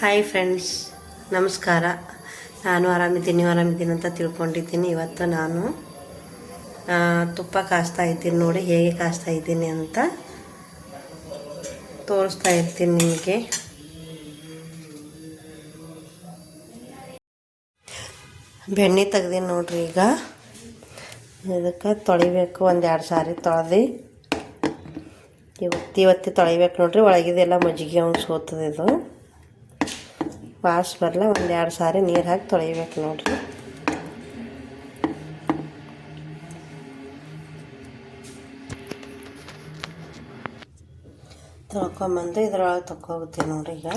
Hi friends ನಮಸ್ಕಾರ. ನಾನು ಆರಾಮಿದ್ದೀನಿ ಆರಾಮಿದ್ದೀನಿ ಅಂತ ತಿಳ್ಕೊಂಡಿದ್ದೀನಿ. ಇವತ್ತು ನಾನು ತುಪ್ಪ ಕಾಸ್ತಾ ಇದ್ದೀನಿ ನೋಡಿ, ಹೇಗೆ ಕಾಸ್ತಾ ಇದ್ದೀನಿ ಅಂತ ತೋರಿಸ್ತಾ ಇರ್ತೀನಿ ನಿಮಗೆ. ಬೆಣ್ಣೆ ತೆಗ್ದೀನಿ ನೋಡ್ರಿ ಈಗ. ಇದಕ್ಕೆ ತೊಳಿಬೇಕು, ಒಂದು ಎರಡು ಸಾರಿ ತೊಳೆದು. ಇವತ್ತು, ಇವತ್ತಿ ತೊಳಿಬೇಕು ನೋಡ್ರಿ, ಒಳಗಿದೆಲ್ಲ ಮಜ್ಜಿಗೆ ಅವ್ನು ಸೋತದ ಇದು. ವಾಸ್ ಬರಲ್ಲ ಒಂದು ಎರಡು ಸಾರಿ ನೀರು ಹಾಕಿ ತೊಳಿಬೇಕು ನೋಡಿರಿ. ತೊಳ್ಕೊಂಬಂದು ಇದ್ರೊಳಗೆ ತಕ್ಕೋಗುತ್ತೆ ನೋಡಿ ಈಗ.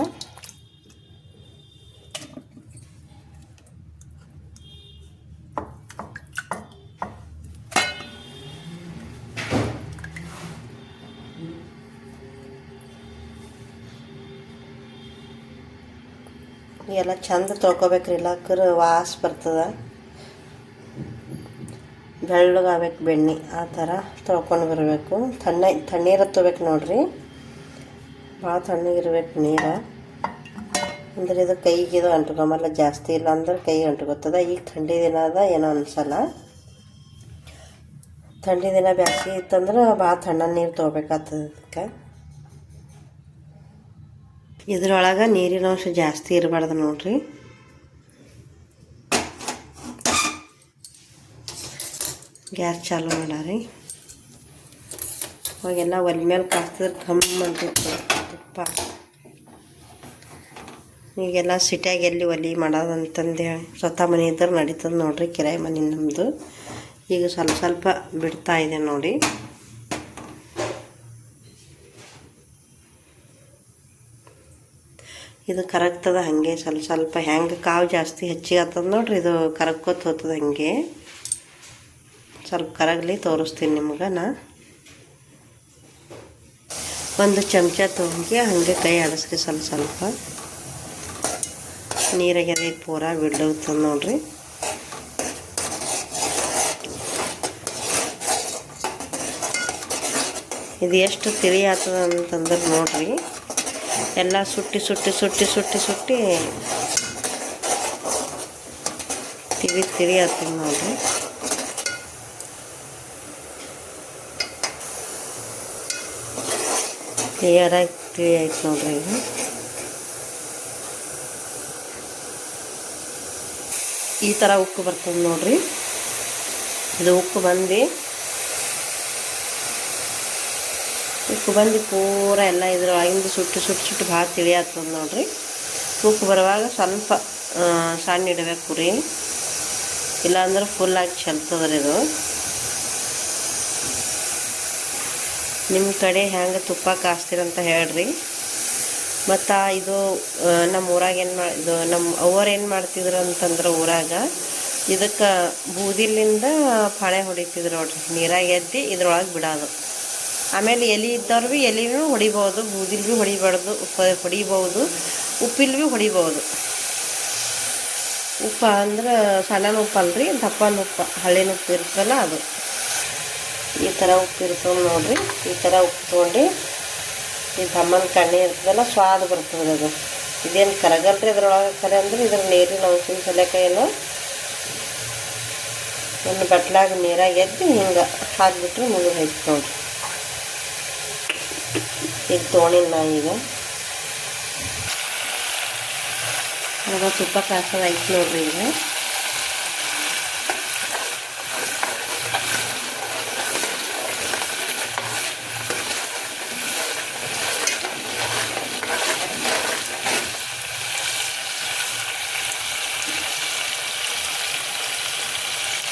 ಚಂದ ತೊಳ್ಕೊಬೇಕ್ರಿ ಇಲ್ಲಕ್ಕರ ವಾಸ್ ಬರ್ತದೆ. ಬೆಳ್ಳಗಾಗಬೇಕು ಬೆಣ್ಣೆ, ಆ ಥರ ತೊಳ್ಕೊಂಡು ಬರಬೇಕು. ತಣ್ಣ, ತಣ್ಣೀರು ತೊಗೋಬೇಕು ನೋಡ್ರಿ. ಭಾಳ ತಣ್ಣಗಿರ್ಬೇಕು ನೀರು. ಅಂದ್ರೆ ಇದು ಕೈಗೆ ಇದು ಅಂಟ್ಕೊಂಬಲ್ಲ, ಜಾಸ್ತಿ ಇಲ್ಲ ಅಂದ್ರೆ ಕೈ ಅಂಟ್ಕೊತದ. ಈಗ ಥಂಡಿ ದಿನ ಅದ, ಏನೋ ಅನ್ಸಲ್ಲ. ಥಂಡಿ ದಿನ ಬ್ಯಾಸಿಗೆ ಇತ್ತಂದ್ರೆ ಭಾಳ ತಣ್ಣ ನೀರು ತೊಗೋಬೇಕಾಗ್ತದೆ ಅದಕ್ಕೆ ಇದ್ರೊಳಗೆ ನೀರಿನ ಅಂಶ ಜಾಸ್ತಿ ಇರಬಾರ್ದು ನೋಡ್ರಿ. ಗ್ಯಾಸ್ ಚಾಲು ಮಾಡಾರಿ. ಅವಾಗೆಲ್ಲ ಒಲೆ ಮೇಲೆ ಕಾಸ್ತಿದ್ರೆ ಅಂತಿತ್ತು ತುಪ್ಪ. ಈಗೆಲ್ಲ ಸಿಟಿಯಾಗ ಎಲ್ಲಿ ಒಲೆ ಮಾಡೋದಂತಂದು ಹೇಳಿ ಸ್ವತಃ ಮನೆ ಇದ್ರೆ ನಡೀತದೆ ನೋಡ್ರಿ ಕಿರಾಯಿ ಮನೆ ನಮ್ಮದು ಈಗ ಸ್ವಲ್ಪ ಸ್ವಲ್ಪ ಬಿಡ್ತಾ ಇದೆ ನೋಡಿ. ಇದು ಕರಗ್ತದ ಹಾಗೆ, ಸ್ವಲ್ಪ ಸ್ವಲ್ಪ ಹೆಂಗೆ ಕಾವು ಜಾಸ್ತಿ ಹೆಚ್ಚಿಗೆ ಆಗ್ತದ ನೋಡ್ರಿ, ಇದು ಕರಗ್ಕೋತ ಹೋಗ್ತದ ಹಾಗೆ. ಸ್ವಲ್ಪ ಕರಗಲಿ ತೋರಿಸ್ತೀನಿ ನಿಮ್ಗೆ ನಾ. ಒಂದು ಚಮಚ ತೊಗೊಂಡು ಹಾಗೆ ಕೈ ಆಡಿಸ್ರಿ ಸ್ವಲ್ಪ ಸ್ವಲ್ಪ. ನೀರಾಗೆ ಪೂರ ಬಿಡ್ಲೋಗ್ತದೆ ನೋಡ್ರಿ. ಇದು ಎಷ್ಟು ತಿಳಿ ಆಗ್ತದ ಅಂತಂದ್ರೆ ನೋಡ್ರಿ. ಎಲ್ಲ ಸುಟ್ಟಿ ಸುಟ್ಟಿ ಸುಟ್ಟಿ ಸುಟ್ಟಿ ಸುಟ್ಟಿ ತಿಳಿ ತಿಳಿ ಆಗ್ತದೆ ನೋಡ್ರಿ ಕ್ಲಿಯರಾಗಿ ತಿಳಿ ಆಯ್ತು ನೋಡ್ರಿ ಈಗ. ಈ ಥರ ಉಕ್ಕು ಬರ್ತದೆ ನೋಡ್ರಿ. ಇದು ಉಕ್ಕು ಬಂದು ಉಕ್ಕು ಬಂದು ಪೂರ ಎಲ್ಲ ಇದ್ರೊಳಗಿಂದ ಸುಟ್ಟು ಸುಟ್ಟು ಸುಟ್ಟು ಭಾಳ ತಿಳಿ ಆಗ್ತದೆ ನೋಡ್ರಿ. ಉಕ್ಕು ಬರುವಾಗ ಸ್ವಲ್ಪ ಸಣ್ಣ ಇಡಬೇಕು ರೀ. ಇಲ್ಲಾಂದ್ರೆ ಫುಲ್ಲಾಗಿ ಚೆಲ್ತದ್ರಿ ಇದು. ನಿಮ್ಮ ಕಡೆ ಹೆಂಗೆ ತುಪ್ಪ ಕಾಸ್ತೀರಂತ ಹೇಳ್ರಿ. ಮತ್ತು ಇದು ನಮ್ಮ ಊರಾಗ ಏನು ಮಾ, ಇದು ನಮ್ಮ ಅವ್ವರು ಏನು ಮಾಡ್ತಿದ್ರು ಅಂತಂದ್ರೆ ಊರಾಗ ಇದಕ್ಕೆ ಬೂದಿಲಿಂದ ಪಾಳೆ ಹೊಡಿತಿದ್ರು ನೋಡ್ರಿ. ನೀರಾಗ ಎದ್ದು ಇದ್ರೊಳಗೆ ಬಿಡೋದು. ಆಮೇಲೆ ಎಲೆ ಇದ್ದವ್ರು ಎಲೆನೂ ಹೊಡಿಬೋದು, ಬೂದಿಲ್ ಭೀ ಹೊಡಿಬಾರ್ದು ಹೊಡಿಬೋದು, ಉಪ್ಪಿಲ್ ಭೀ ಹೊಡಿಬೋದು. ಉಪ್ಪ ಅಂದ್ರೆ ಸಣ್ಣ ಉಪ್ಪು ಅಲ್ರಿ, ದಪ್ಪನ ಉಪ್ಪು, ಹಳ್ಳಿನ ಉಪ್ಪು ಇರ್ತಲ್ಲ ಅದು. ಈ ಥರ ಉಪ್ಪು ಇರ್ತದೆ ನೋಡಿರಿ, ಈ ಥರ ಉಪ್ಪು ತೊಗೊಂಡು, ಈ ದಮ್ಮನ ಕಣ್ಣಿ ಇರ್ತದಲ್ಲ, ಸ್ವಾದ ಬರ್ತದೆ ಅದು. ಇದೇನು ಕರಗಲ್ರಿ ಇದ್ರೊಳಗೆ ಕರೆ ಅಂದ್ರೆ, ಇದ್ರ ನೀರಿನ ಔಷಧಿ ಸಲಕ ಏನು ಒಂದು ಬಟ್ಲಾಗ ನೀರಾಗ ಎದ್ದು ಹಿಂಗೆ ಹಾಕ್ಬಿಟ್ರೆ ಮುಗಿದು ಹೋಯ್ತು ನೋಡ್ರಿ. ಈಗ ತೊಗೊಂಡಿನಿ ನಾ ಈಗ ಅವಾಗ ತುಪ್ಪ ಕಾಸೋದು ಐತೆ ನೋಡ್ರಿ ಈಗ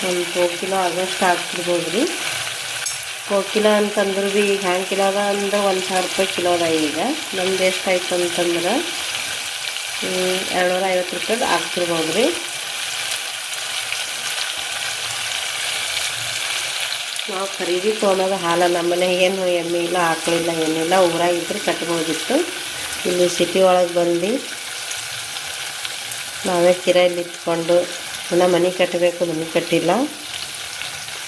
ಒಂದು ಮೂರು ಕಿಲೋ ಆಗೋಷ್ಟು ಹಾಕ್ಬಿಡ್ಬೋದು ರೀ ಮೂರು ಕಿಲೋ ಅಂತಂದ್ರೆ ಭೀ ಈಗ ಹ್ಯಾಂಗೆ ಕಿಲೋ ಅದ ಅಂದ್ರೆ ಒಂದು ಸಾವಿರ ರೂಪಾಯಿ ಕಿಲೋ ಅದ ಈಗ. ನಮ್ದು ಎಷ್ಟು ಆಯ್ತು ಅಂತಂದ್ರೆ ಎರಡುನೂರ ಐವತ್ತು ರೂಪಾಯಿ ಆಗ್ತಿರ್ಬೋದು ರೀ. ನಾವು ಖರೀದಿ ತೊಗೊಳೋದು ಹಾಲ ನಮ್ಮನೆ ಏನು ಎಮ್ಮೆ ಇಲ್ಲ ಆಕಳಿಲ್ಲ ಏನಿಲ್ಲ ಊರಾಗಿದ್ದರೆ ಕಟ್ಬೋದಿತ್ತು. ಇಲ್ಲಿ ಸಿಟಿ ಒಳಗೆ ಬಂದು ನಾವೇ ಕಿರಾಯಲ್ಲಿ ಇಟ್ಕೊಂಡು, ಇನ್ನು ಮನೆ ಕಟ್ಟಬೇಕು ಮನೆ ಕಟ್ಟಿಲ್ಲ.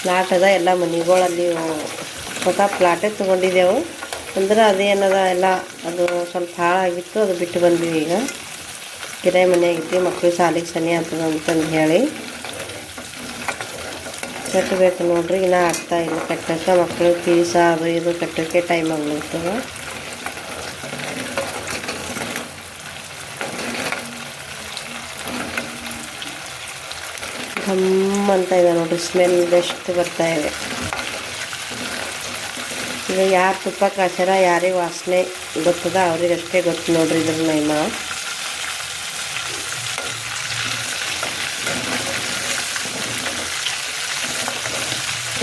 ಪ್ಲಾಟ್ ಅದ, ಎಲ್ಲ ಮನೆಗಳಲ್ಲಿ ಹೊಸ ಪ್ಲಾಟೇ ತೊಗೊಂಡಿದ್ದೆವು. ಅಂದ್ರೆ ಅದೇನದ ಎಲ್ಲ ಅದು ಸ್ವಲ್ಪ ಹಾಳಾಗಿತ್ತು, ಅದು ಬಿಟ್ಟು ಬಂದ್ವಿ ಈಗ. ಕಿರಾಯಿ ಮನೆ ಆಗಿತ್ತು ಮಕ್ಕಳು ಶಾಲೆಗೆ ಸನಿ ಆಗ್ತದ ಅಂತಂದು ಹೇಳಿ. ಕಟ್ಟಬೇಕು ನೋಡ್ರಿ, ಇನ್ನೂ ಆಗ್ತಾ ಇಲ್ಲ. ಕಟ್ಟಕ್ಕೆ ಮಕ್ಕಳು ಫೀಸ ಅದು ಇದು ಕಟ್ಟೋಕ್ಕೆ ಟೈಮ್ ಆಗ್ಲಿರ್ತದೆ ಘಮ್ ಅಂತ ಇದೆ ನೋಡ್ರಿ ಸ್ಮೆಲ್ ಬೆಸ್ಟ್ ಬರ್ತಾ ಇದೆ. ಈಗ ಯಾರು ತುಪ್ಪ ಕಾಸ್ಯಾರ ಯಾರಿಗೆ ವಾಸನೆ ಗೊತ್ತದ, ಅವ್ರಿಗೆ ಅಷ್ಟೇ ಗೊತ್ತು ನೋಡ್ರಿ ಇದ್ರ ಮಹಿಮಾ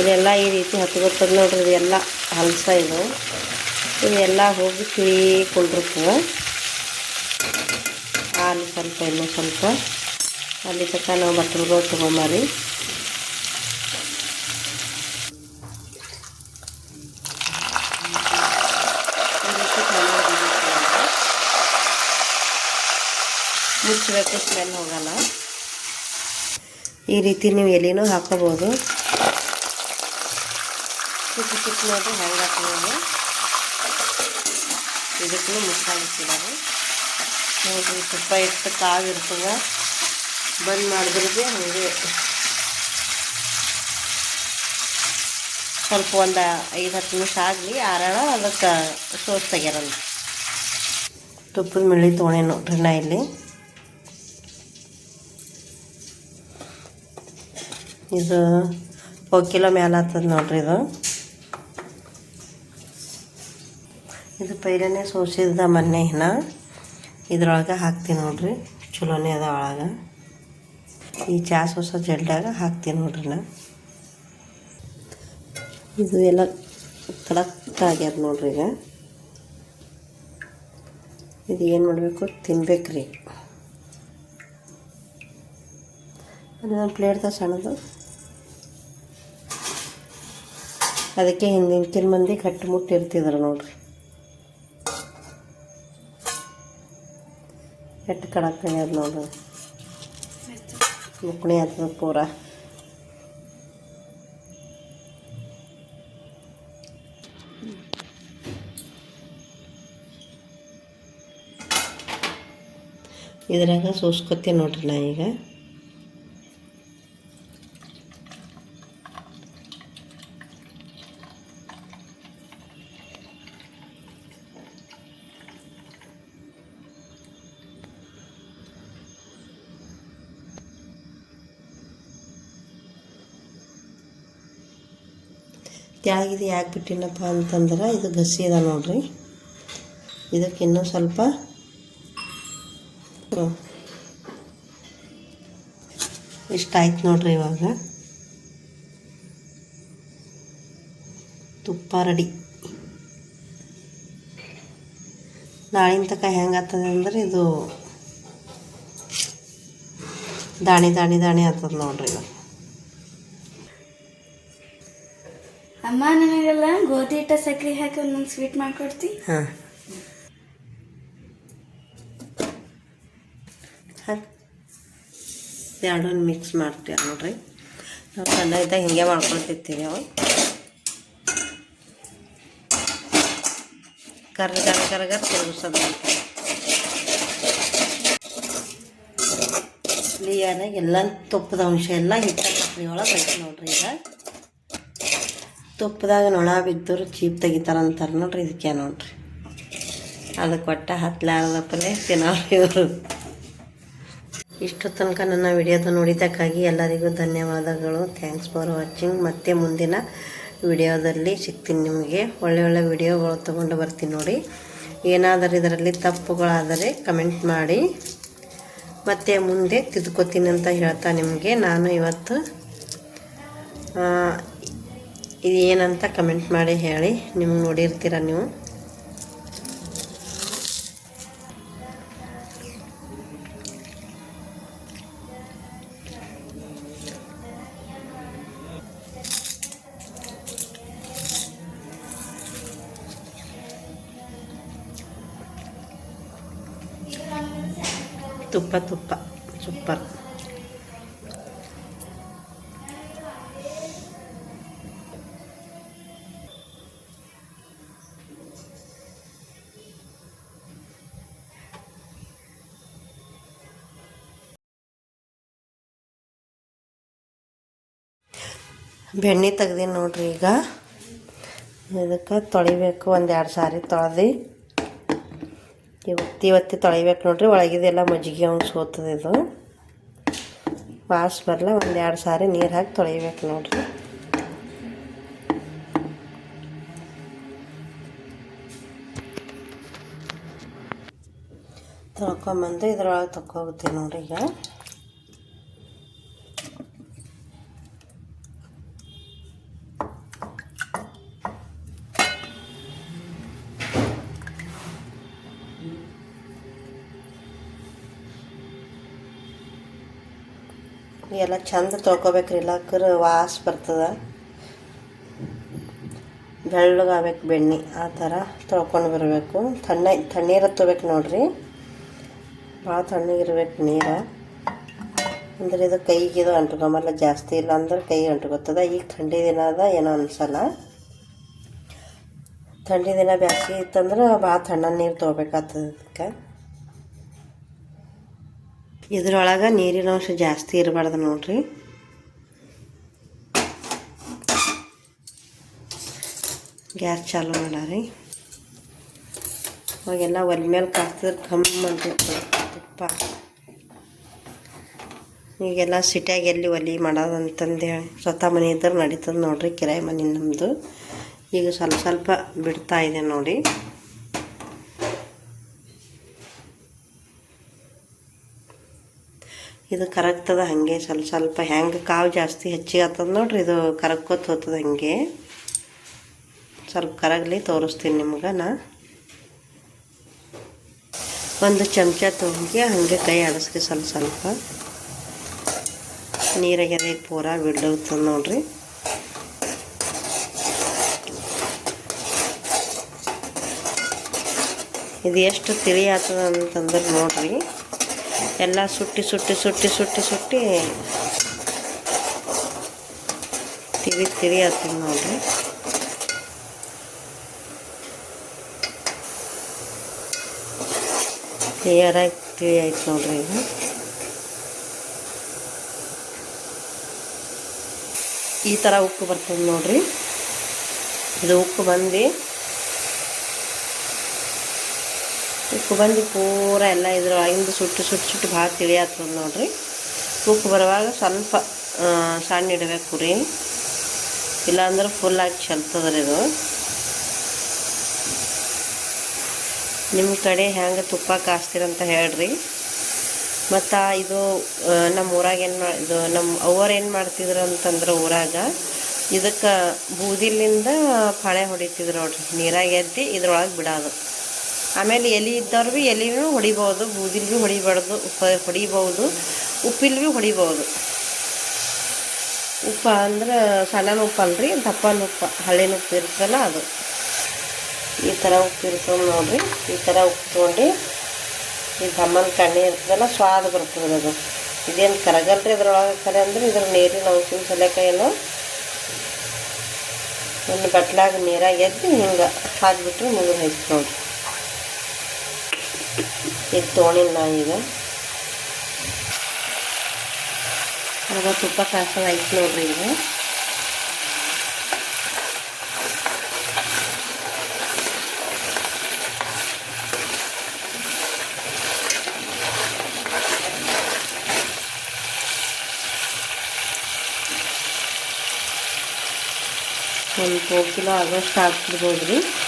ಇದೆಲ್ಲ ಈ ರೀತಿ ಹತ್ಕೊತದ ನೋಡ್ರಿ, ಇದೆಲ್ಲ ಹಲಸ ಇದು. ಇದೆಲ್ಲ ಹೋಗಿ ತಿಳಿಕೊಂಡಿರ್ತದೆ ಹಾಲು ಸ್ವಲ್ಪ, ಇನ್ನೂ ಸ್ವಲ್ಪ. ಅಲ್ಲಿ ತಕ್ಕ ನಾವು ಬಟ್ಟಲ್ಗಳು ತೊಗೊಂಬರಿ ಮುಚ್ಚಬೇಕು ಸ್ಮೆಲ್ ಹೋಗಲ್ಲ. ಈ ರೀತಿ ನೀವು ಎಲೆನೂ ಹಾಕೋಬೋದು ಚಿಕ್ಕ ಚಿಕ್ಕ ನೋಡಿ ಹೆಂಗೆ ಹಾಕೋದು ಇದಕ್ಕೂ ಮುಚ್ಚಾಗಿಟ್ಟಿದ್ದಾರೆ. ನೋಡಿರಿ ತುಪ್ಪ ಎಷ್ಟು ಕಾವಿರ್ತದೆ. ಬಂದ್ ಮಾಡಿದ್ರಿಗೆ ಹಾಗೆ. ಸ್ವಲ್ಪ ಒಂದು ಐದು ಹತ್ತು ನಿಮಿಷ ಆಗಲಿ ಆರೋಣ ಅದಕ್ಕೆ ಸೋಸ್ ತೆಗ್ಯಾರಲ್ಲ ತುಪ್ಪದ ಮಿಳಿ ತೊಗೊಂಡೆ ನೋಡ್ರಿ ನಾ ಇಲ್ಲಿ. ಇದು ಕಿಲೋ ಮ್ಯಾಲೆ ಆಗ್ತದೆ ನೋಡ್ರಿ ಇದು. ಇದು ಪೈಲನೇ ಸೋಸಿದ ಮೊನ್ನೆ ಇನ್ನ. ಇದ್ರೊಳಗೆ ಹಾಕ್ತೀನಿ ನೋಡ್ರಿ, ಚಲೋನೇ ಅದ ಒಳಗೆ. ಈ ಚಾ ಸೋಸ ಜಡ್ಡಾಗ ಹಾಕ್ತೀನಿ ನೋಡ್ರಿ ನಾ. ಇದು ಎಲ್ಲ ಕಲಕ್ಟ್ ಆಗ್ಯದ ನೋಡ್ರಿ ಈಗ. ಇದು ಏನು ಮಾಡಬೇಕು? ತಿನ್ಬೇಕ್ರಿ. ಅದೊಂದು ಪ್ಲೇಟ್ದಾಗ ಸಣ್ಣದು ಅದಕ್ಕೆ ಹಿಂದಿನ ಮಂದಿ ಕಟ್ಟು ಮುಟ್ಟಿ ಇರ್ತಿದ್ರು ನೋಡ್ರಿ. ಕಟ್ಟು ಕಡಕ್ ನೋಡ್ರಿ. ಮುಕ್ಣಿ ಆಗ್ತದ ಪೂರ. ಇದ್ರಾಗ ಸೋಸ್ಕೊತೀನಿ ನೋಡ್ರಿ ನಾ ಈಗ. ಕೆಳಗಿದು ಯಾಕೆ ಬಿಟ್ಟಿನಪ್ಪ ಅಂತಂದ್ರೆ ಇದು ಗಸಿ ಅದ ನೋಡ್ರಿ. ಇದಕ್ಕೆ ಇನ್ನೂ ಸ್ವಲ್ಪ. ಇಷ್ಟ ಆಯ್ತು ನೋಡ್ರಿ ಇವಾಗ. ತುಪ್ಪ ರೆಡಿ. ನಾಳಿನ ತನಕ ಹೆಂಗಾಗ್ತದೆ ಅಂದ್ರೆ ಇದು ದಾಣಿ ದಾಣಿ ದಾಣಿ ಆಗ್ತದೆ ನೋಡ್ರಿ ಇದು ಅಮ್ಮ, ನನಗೆಲ್ಲ ಗೋಧಿ ಹಿಟ್ಟ ಸಕ್ಕರೆ ಹಾಕಿ ಒಂದೊಂದು ಸ್ವೀಟ್ ಮಾಡ್ಕೊಡ್ತಿ. ಹಾಂ. ಹಾಕಿ ಎರಡನ್ನು ಮಿಕ್ಸ್ ಮಾಡ್ತೀವಿ ನೋಡ್ರಿ. ನಾವು ಸಣ್ಣ ಇದ್ದಾಗ ಹಿಂಗೆ ಮಾಡ್ಕೊಳ್ತಿರ್ತೀವಿ ಅವು. ಕರ್ರ ಕರ್ ಕರ್ರ ತಿರುಗಿಸೋದು ಕ್ಲಿಯರಾಗಿ ಎಲ್ಲ ತುಪ್ಪದ ಅಂಶ ಎಲ್ಲ ಹಿಟ್ಟ ಒಳಗೆ ಐತೆ ನೋಡ್ರಿ ಈಗ. ತುಪ್ಪದಾಗ ನೊಳ ಬಿದ್ದರು ಚೀಪ್ ತೆಗಿತಾರಂತಾರೆ ನೋಡ್ರಿ ಇದಕ್ಕೆ ನೋಡ್ರಿ. ಅದಕ್ಕೆ ಒಟ್ಟ ಹತ್ಲಾರ್ದಪ್ಪಲೇ ತಿನ್ನೋರು ಇವರು. ಇಷ್ಟು ತನಕ ನನ್ನ ವಿಡಿಯೋದ ನೋಡಿದ್ದಕ್ಕಾಗಿ ಎಲ್ಲರಿಗೂ ಧನ್ಯವಾದಗಳು. ಥ್ಯಾಂಕ್ಸ್ ಫಾರ್ ವಾಚಿಂಗ್ ಮತ್ತೆ ಮುಂದಿನ ವಿಡಿಯೋದಲ್ಲಿ ಸಿಗ್ತೀನಿ ನಿಮಗೆ. ಒಳ್ಳೆ ಒಳ್ಳೆ ವಿಡಿಯೋಗಳು ತೊಗೊಂಡು ಬರ್ತೀನಿ ನೋಡಿ. ಏನಾದರೂ ಇದರಲ್ಲಿ ತಪ್ಪುಗಳಾದರೆ ಕಮೆಂಟ್ ಮಾಡಿ. ಮತ್ತು ಮುಂದೆ ತಿದ್ಕೋತೀನಿ ಅಂತ ಹೇಳ್ತಾ ನಿಮಗೆ. ನಾನು ಇವತ್ತು ಇದು ಏನಂತ ಕಮೆಂಟ್ ಮಾಡಿ ಹೇಳಿ ನಿಮ್ಗೆ ನೋಡಿರ್ತೀರ ನೀವು? ತುಪ್ಪ ತುಪ್ಪ ಸೂಪರ್. ಬೆಣ್ಣೆ ತೆಗ್ದೀನಿ ನೋಡ್ರಿ ಈಗ. ಇದಕ್ಕೆ ತೊಳಿಬೇಕು ಒಂದು ಎರಡು ಸಾರಿ ತೊಳೆದು. ಇವತ್ತಿ ಒತ್ತಿ ತೊಳಿಬೇಕು ನೋಡ್ರಿ ಒಳಗಿದೆಲ್ಲ ಮಜ್ಜಿಗೆ ಅವ್ನು ಸೋತದ ಇದು. ವಾಸ್ ಬರಲ್ಲ ಒಂದು ಎರಡು ಸಾರಿ ನೀರು ಹಾಕಿ ತೊಳಿಬೇಕು ನೋಡ್ರಿ. ತೊಳ್ಕೊಂಬಂದು ಇದ್ರೊಳಗೆ ತಕ್ಕೋಗ್ತೀವಿ ನೋಡ್ರಿ ಈಗ. ಎಲ್ಲ ಚಂದ ತೊಳ್ಕೊಬೇಕ್ರಿ ಇಲ್ಲಾಕ್ರ ವಾಸ್ ಬರ್ತದೆ. ಬೆಳ್ಳಗಾಗಬೇಕು ಬೆಣ್ಣೆ, ಆ ಥರ ತೊಳ್ಕೊಂಡು ಬರಬೇಕು. ತಣ್ಣ, ತಣ್ಣೀರು ತೊಗೋಬೇಕು ನೋಡ್ರಿ. ಭಾಳ ತಣ್ಣಗಿರ್ಬೇಕು ನೀರು. ಅಂದ್ರೆ ಇದು ಕೈಗಿದು ಅಂಟ್ಕೊಂಬಲ್ಲ ಜಾಸ್ತಿ ಇಲ್ಲ ಅಂದ್ರೆ ಕೈ ಅಂಟ್ಕೊತದ. ಈಗ ಥಂಡಿ ದಿನ ಅದ, ಏನೋ ಅನ್ಸಲ್ಲ. ಥಂಡಿ ದಿನ ಬ್ಯಾಸಿ ಇತ್ತಂದ್ರೆ ಭಾಳ ತಣ್ಣ ನೀರು ತೊಗೋಬೇಕಾಗ್ತದೆ ಅದಕ್ಕೆ ಇದ್ರೊಳಗೆ ನೀರಿನ ಅಂಶ ಜಾಸ್ತಿ ಇರಬಾರ್ದು ನೋಡ್ರಿ. ಗ್ಯಾಸ್ ಚಾಲು ಮಾಡಾರಿ. ಅವಾಗೆಲ್ಲ ಒಲೆ ಮೇಲೆ ಕಾಸ್ತಿದ್ರೆ ಕಮ್ಮಿ ಅಂತಿತ್ತು. ತುಪ್ಪ ಈಗೆಲ್ಲ ಸಿಟಿಯಾಗ ಎಲ್ಲಿ ಒಲೆ ಮಾಡೋದಂತಂದು ಹೇಳಿ. ಸ್ವತಃ ಮನೆ ಇದ್ರೆ ನಡೀತದೆ ನೋಡ್ರಿ, ಕಿರಾಯಿ ಮನೆ ನಮ್ಮದು ಈಗ ಸ್ವಲ್ಪ ಸ್ವಲ್ಪ ಬಿಡ್ತಾ ಇದೆ ನೋಡಿ. ಇದು ಕರಗ್ತದ ಹಾಗೆ ಸ್ವಲ್ಪ ಸ್ವಲ್ಪ ಹೆಂಗೆ ಕಾವು ಜಾಸ್ತಿ ಹೆಚ್ಚಿಗೆ ಆಗ್ತದೆ ನೋಡ್ರಿ, ಇದು ಕರಗ್ಕೋತ ಹೋಗ್ತದ ಹಂಗೆ. ಸ್ವಲ್ಪ ಕರಗಲಿ ತೋರಿಸ್ತೀನಿ ನಿಮ್ಗೆ ನಾ. ಒಂದು ಚಮಚ ತೊಗೊಂಡು ಹಾಗೆ ಕೈ ಆಡಿಸ್ರಿ ಸ್ವಲ್ಪ ಸ್ವಲ್ಪ. ನೀರಾಗೆಲ್ಲ ಪೂರ ಬಿಡ್ಲೋಗ್ತದೆ ನೋಡ್ರಿ. ಇದು ಎಷ್ಟು ತಿಳಿ ಆಗ್ತದ ಅಂತಂದ್ರೆ ನೋಡ್ರಿ. ಎಲ್ಲ ಸುಟ್ಟಿ ಸುಟ್ಟಿ ಸುಟ್ಟಿ ಸುಟ್ಟಿ ಸುಟ್ಟಿ ತಿಳಿ ತಿಳಿ ಆಗ್ತದೆ ನೋಡ್ರಿ ಕ್ಲಿಯರಾಗಿ ತಿಳಿ ಆಯ್ತು ನೋಡ್ರಿ ಈಗ ಈ ಥರ ಉಪ್ಪು ಬರ್ತದೆ ನೋಡ್ರಿ ಇದು ಉಪ್ಪು ಬಂದು ಬಂದು ಪೂರ ಎಲ್ಲ ಇದ್ರೊಳಗಿಂದು ಸುಟ್ಟು ಸುಟ್ಟು ಸುಟ್ಟು ಭಾಳ ತಿಳಿ ಆಗ್ತದೆ ನೋಡ್ರಿ. ಉಪ್ಪು ಬರುವಾಗ ಸ್ವಲ್ಪ ಸಣ್ಣ ಇಡಬೇಕು ಕುರಿ ಇಲ್ಲಾಂದ್ರೆ ಫುಲ್ಲಾಗಿ ಚೆಲ್ತದ್ರಿ ಇದು. ನಿಮ್ಮ ಕಡೆ ಹೆಂಗೆ ತುಪ್ಪ ಕಾಸ್ತೀರಂತ ಹೇಳ್ರಿ. ಮತ್ತು ಇದು ನಮ್ಮ ಊರಾಗ ಏನು ಮಾ, ಇದು ನಮ್ಮ ಅವ್ವರು ಏನು ಮಾಡ್ತಿದ್ರು ಅಂತಂದ್ರೆ ಊರಾಗ ಇದಕ್ಕೆ ಬೂದಿಲಿಂದ ಫಳೆ ಹೊಡಿತಿದ್ರು ನೋಡ್ರಿ. ನೀರಾಗ ಎದ್ದಿ ಇದ್ರೊಳಗೆ ಬಿಡೋದು. ಆಮೇಲೆ ಎಲೆ ಇದ್ದವ್ರು ಭೀ ಎಲೆನೂ ಹೊಡಿಬೋದು ಬೂದಿಲ್ ಭೀ ಹೊಡಿಬಾರ್ದು ಹೊಡಿಬೋದು ಉಪ್ಪಿಲ್ ಭೀ ಹೊಡಿಬೋದು. ಉಪ್ಪ ಅಂದ್ರೆ ಸಣ್ಣ ಉಪ್ಪು ರೀ ದಪ್ಪನ ಉಪ್ಪು, ಹಳ್ಳಿನ ಉಪ್ಪು ಇರ್ತಲ್ಲ ಅದು. ಈ ಥರ ಉಪ್ಪು ಇರ್ತದೆ ನೋಡಿರಿ, ಈ ಥರ ಉಪ್ಪು ತೊಗೊಂಡು ಈ ದಮ್ಮನ ಕಣ್ಣಿ ಇರ್ತದಲ್ಲ, ಸ್ವಾದ ಬರ್ತದೆ ಅದು. ಇದೇನು ಕರಗಲ್ರಿ ಇದ್ರೊಳಗೆ ಕರೆ ಅಂದ್ರೆ ಇದ್ರ ನೀರಿನ ಔಷಧಿ ಸಲಕ ಒಂದು ಬಟ್ಲಾಗ ನೀರಾಗ ಎದ್ದು ಹಿಂಗೆ ಹಾಕ್ಬಿಟ್ರೆ ಮುಗಿದು ಹೋಯ್ತು ತೊಗೊಂಡಿನಿ ನಾ ಈಗ ಅವಾಗ ತುಪ್ಪ ಕಾಸೋದು ಐತೆ ನೋಡ್ರಿ ಈಗ. ಒಂದು ಕಿಲೋ ಆಗೋಷ್ಟು ಹಾಕ್ಬಿಡ್ಬೋದು ರೀ ಮೂರು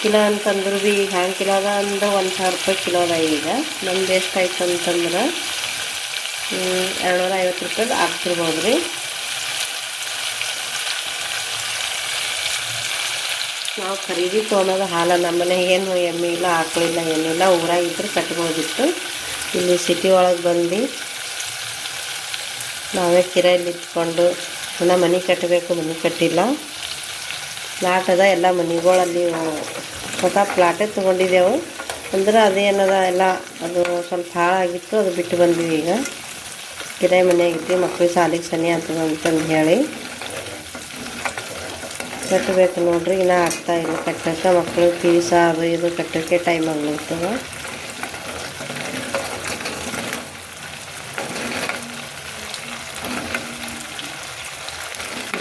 ಕಿಲೋ ಅಂತಂದ್ರೆ ಭೀ ಈಗ ಹ್ಯಾಂಗೆ ಕಿಲೋ ಅದ ಅಂದ್ರೆ ಒಂದು ಸಾವಿರ ರೂಪಾಯಿ ಕಿಲೋ ಅದ ಈಗ ನಮ್ದು ಎಷ್ಟು ಆಯ್ತು ಅಂತಂದ್ರೆ ಎರಡುನೂರ ಐವತ್ತು ರೂಪಾಯಿ ಆಗ್ತಿರ್ಬೋದು ರೀ ನಾವು ಖರೀದಿ ತೊಗೊಳೋದು ಹಾಲು ನಮ್ಮನೆ ಏನು ಎಮ್ಮೆ ಇಲ್ಲ ಆಕಳಿಲ್ಲ ಏನಿಲ್ಲ ಊರಾಗಿದ್ರೆ ಕಟ್ಬೋದಿತ್ತು. ಇಲ್ಲಿ ಸಿಟಿ ಒಳಗೆ ಬಂದು ನಾವೇ ಕಿರಾಯಲ್ಲಿ ಇಟ್ಕೊಂಡು ಪುನಃ ಮನೆ ಕಟ್ಟಬೇಕು, ಮನೆ ಕಟ್ಟಿಲ್ಲ. ಪ್ಲಾಟ್ ಅದ ಎಲ್ಲ ಮನೆಗಳಲ್ಲಿ ಹೊಸ ಪ್ಲಾಟೇ ತೊಗೊಂಡಿದ್ದೆವು. ಅಂದ್ರೆ ಅದೇನದ ಎಲ್ಲ ಅದು ಸ್ವಲ್ಪ ಹಾಳಾಗಿತ್ತು, ಅದು ಬಿಟ್ಟು ಬಂದ್ವಿ ಈಗ. ಕಿರಾಯಿ ಮನೆಯಾಗಿತ್ತು ಮಕ್ಳಿಗೆ ಸಾಲಿಗೆ ಸನಿ ಆಗ್ತದೆ ಅಂತಂದು ಹೇಳಿ. ಕಟ್ಟಬೇಕು ನೋಡ್ರಿ, ಇನ್ನೂ ಆಗ್ತಾ ಇಲ್ಲ. ಕಟ್ಟಕ್ಕೆ ಮಕ್ಕಳು ಫೀಸ ಅದು ಇದು ಕಟ್ಟೋಕ್ಕೆ ಟೈಮ್ ಆಗ್ಲಿರ್ತದೆ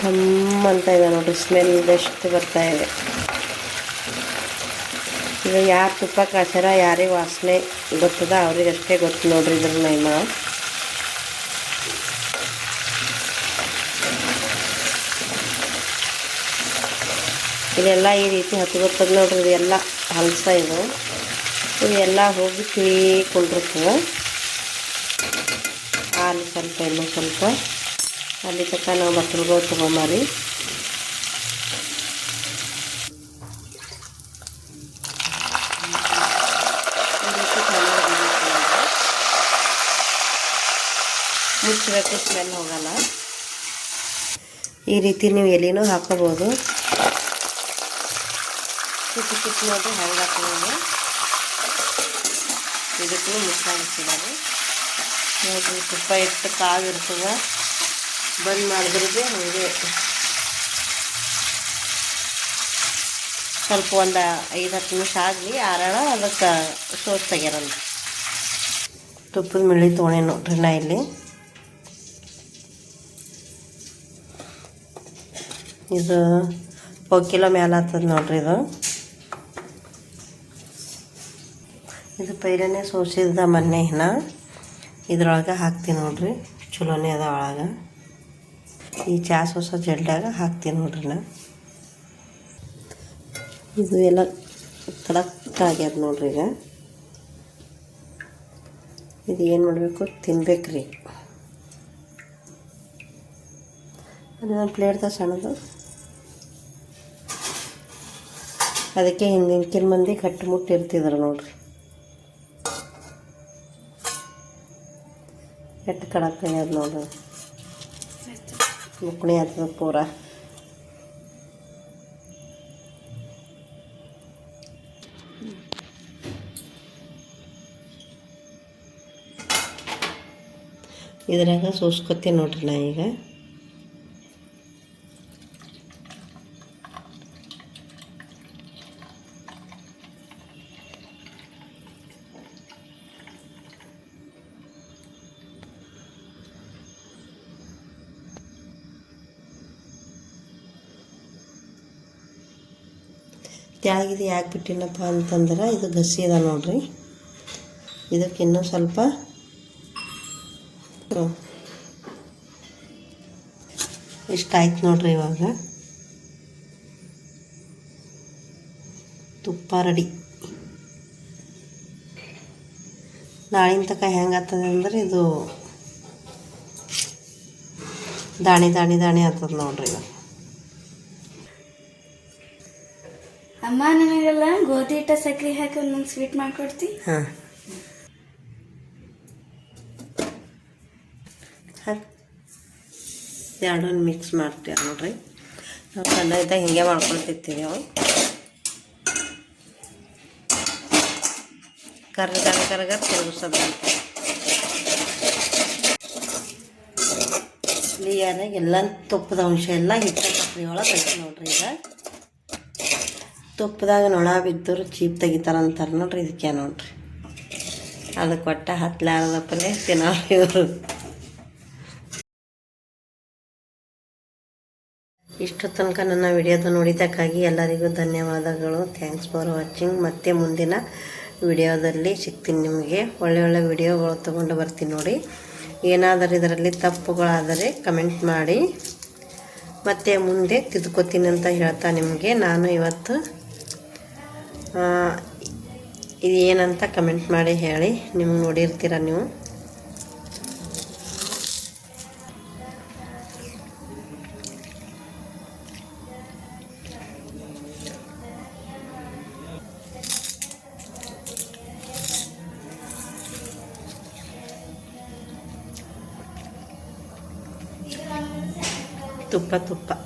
ಘಮ್ ಅಂತ ಇದೆ ನೋಡ್ರಿ ಸ್ಮೆಲ್ ಬೆಸ್ಟ್ ಬರ್ತಾ ಇದೆ ಈಗ ಯಾರು ತುಪ್ಪ ಕಾಸ್ಯಾರ ಯಾರಿಗೆ ವಾಸನೆ ಗೊತ್ತದ ಅವ್ರಿಗೆ ಅಷ್ಟೇ ಗೊತ್ತು ನೋಡ್ರಿ ಇದ್ರ ಮಹಿಮ ಇದೆಲ್ಲ ಈ ರೀತಿ ಹತ್ಕೊತದ ನೋಡ್ರಿ, ಇದೆಲ್ಲ ಹಲಸ ಇದು. ಇದೆಲ್ಲ ಹೋಗಿ ತಿಳಿಕೊಂಡಿರ್ತದೆ ಹಾಲು ಸ್ವಲ್ಪ, ಇನ್ನೂ ಸ್ವಲ್ಪ. ಅಲ್ಲಿ ತಕ್ಕ ನಾವು ಬಟ್ಟಲ್ಗಳು ತೊಗೊಂಬರಿ ಮುಚ್ಚಬೇಕು ಸ್ಮೆಲ್ ಹೋಗಲ್ಲ. ಈ ರೀತಿ ನೀವು ಎಲೆನೂ ಹಾಕೋಬೋದು. ಚಿಕ್ಕ ಚಿಕ್ಕ ನೋಡಿ ಹೆಂಗೆ ಹಾಕೋದು ಇದಕ್ಕೂ ಮುಚ್ಚಾಗಿಸಿದ್ದಾರೆ ನೋಡ್ರಿ, ತುಪ್ಪ ಎಷ್ಟು ಕಾವಿರ್ತದ. ಬಂದ್ ಮಾಡಿದ್ರಿಗೆ ಹಾಗೆ ಸ್ವಲ್ಪ ಒಂದು ಐದು ಹತ್ತು ನಿಮಿಷ ಆಗಲಿ, ಆರಳ ಅದಕ್ಕೆ ಸೋಸ್ ತೆಗ್ಯಾರಲ್ಲ. ತುಪ್ಪದ ಮಿಳಿ ತೋಣೆ ನೋಡ್ರಿ ನಾ ಇಲ್ಲಿ. ಇದು ಕಿಲೋ ಮೇಲೆ ನೋಡ್ರಿ ಇದು. ಇದು ಪೈಲನೇ ಸೋಸಿದ ಮೊನ್ನೆ ಇನ್ನ. ಇದ್ರೊಳಗೆ ಹಾಕ್ತೀನಿ ನೋಡ್ರಿ, ಚಲೋನೇ ಅದ ಒಳಗೆ. ಈ ಚಾ ಹೊಸ ಜಲ್ಡಾಗ ಹಾಕ್ತೀನಿ ನೋಡ್ರಿ ನಾ. ಇದು ಎಲ್ಲ ಕಡಕ್ ಆಗ್ಯದ ನೋಡ್ರಿ ಈಗ. ಇದು ಏನು ಮಾಡಬೇಕು? ತಿನ್ಬೇಕ್ರಿ. ಅದೊಂದು ಪ್ಲೇಟ್ದಾಗ ಸಣ್ಣದು. ಅದಕ್ಕೆ ಹಿಂದಿನ ಮಂದಿ ಕಟ್ಟುಮುಟ್ಟು ಇರ್ತಿದ್ರು ನೋಡ್ರಿ. ಎಟ್ಟು ಕಡಕ್ ಆಗ್ಯದ ನೋಡ್ರಿ. ಮುಕ್ಣಿ ಆಗ್ತದ ಪೂರ ಇದ್ರಾಗ ಸೋಸ್ಕೊತೀನಿ ನೋಡ್ರಿ ನಾ ಈಗ ಯಾಕೆ ಬಿಟ್ಟಿನಪ್ಪ ಅಂತಂದ್ರೆ ಇದು ಗಸಿ ಅದ ನೋಡ್ರಿ. ಇದಕ್ಕೆ ಇನ್ನೂ ಸ್ವಲ್ಪ ಇಷ್ಟ ಆಯ್ತು ನೋಡ್ರಿ ಇವಾಗ. ತುಪ್ಪ ರೆಡಿ. ನಾಳಿನ ತನಕ ಹೆಂಗಾಗ್ತದೆ ಅಂದ್ರೆ ಇದು ದಾಣಿ ದಾಣಿ ದಾಣಿ ಆಗ್ತದೆ ನೋಡ್ರಿ ಇವಾಗ. ಅಮ್ಮ ನನಗೆಲ್ಲ ಗೋಧಿ ಹಿಟ್ಟ ಸಕ್ಕರೆ ಹಾಕಿ ಒಂದೊಂದು ಸ್ವೀಟ್ ಮಾಡ್ಕೊಡ್ತಿ. ಹಾಂ. ಎರಡನ್ನು ಮಿಕ್ಸ್ ಮಾಡ್ತೀವಿ ನೋಡ್ರಿ. ನಾವು ಸಣ್ಣ ಇದ್ದಾಗ ಹಿಂಗೆ ಮಾಡ್ಕೊಳ್ತಿರ್ತೀವಿ ನಾವು ಕರ್ ಕರ್ಗ ತಿರುಗಿಸೋದು ಕ್ಲಿಯರಾಗಿ ಎಲ್ಲ ತುಪ್ಪದ ಅಂಶ ಎಲ್ಲ ಹಿಟ್ಟ ಸಕ್ಕರೆ ಒಳಗೆ ನೋಡ್ರಿ ಈಗ. ತುಪ್ಪದಾಗ ನೊಳ ಬಿದ್ದರು ಚೀಪ್ ತೆಗಿತಾರ ಅಂತಾರೆ ನೋಡ್ರಿ ಇದಕ್ಕೆ ನೋಡ್ರಿ. ಅದು ಕೊಟ್ಟ ಹತ್ತಲಾರದ ಪಲ್ಯ ತಿನ್ನೋ ಇವರು. ಇಷ್ಟು ತನಕ ನನ್ನ ವಿಡಿಯೋದ ನೋಡಿದ್ದಕ್ಕಾಗಿ ಎಲ್ಲರಿಗೂ ಧನ್ಯವಾದಗಳು. ಥ್ಯಾಂಕ್ಸ್ ಫಾರ್ ವಾಚಿಂಗ್ ಮತ್ತೆ ಮುಂದಿನ ವಿಡಿಯೋದಲ್ಲಿ ಸಿಗ್ತೀನಿ ನಿಮಗೆ. ಒಳ್ಳೆ ಒಳ್ಳೆ ವಿಡಿಯೋಗಳು ತೊಗೊಂಡು ಬರ್ತೀನಿ ನೋಡಿ. ಏನಾದರೂ ಇದರಲ್ಲಿ ತಪ್ಪುಗಳಾದರೆ ಕಮೆಂಟ್ ಮಾಡಿ. ಮತ್ತು ಮುಂದೆ ತಿದ್ಕೋತೀನಿ ಅಂತ ಹೇಳ್ತಾ ನಿಮಗೆ. ನಾನು ಇವತ್ತು ಇದು ಏನಂತ ಕಮೆಂಟ್ ಮಾಡಿ ಹೇಳಿ ನಿಮ್ಗೆ ನೋಡಿರ್ತೀರ ನೀವು? ತುಪ್ಪ ತುಪ್ಪ. ಸೂಪರ್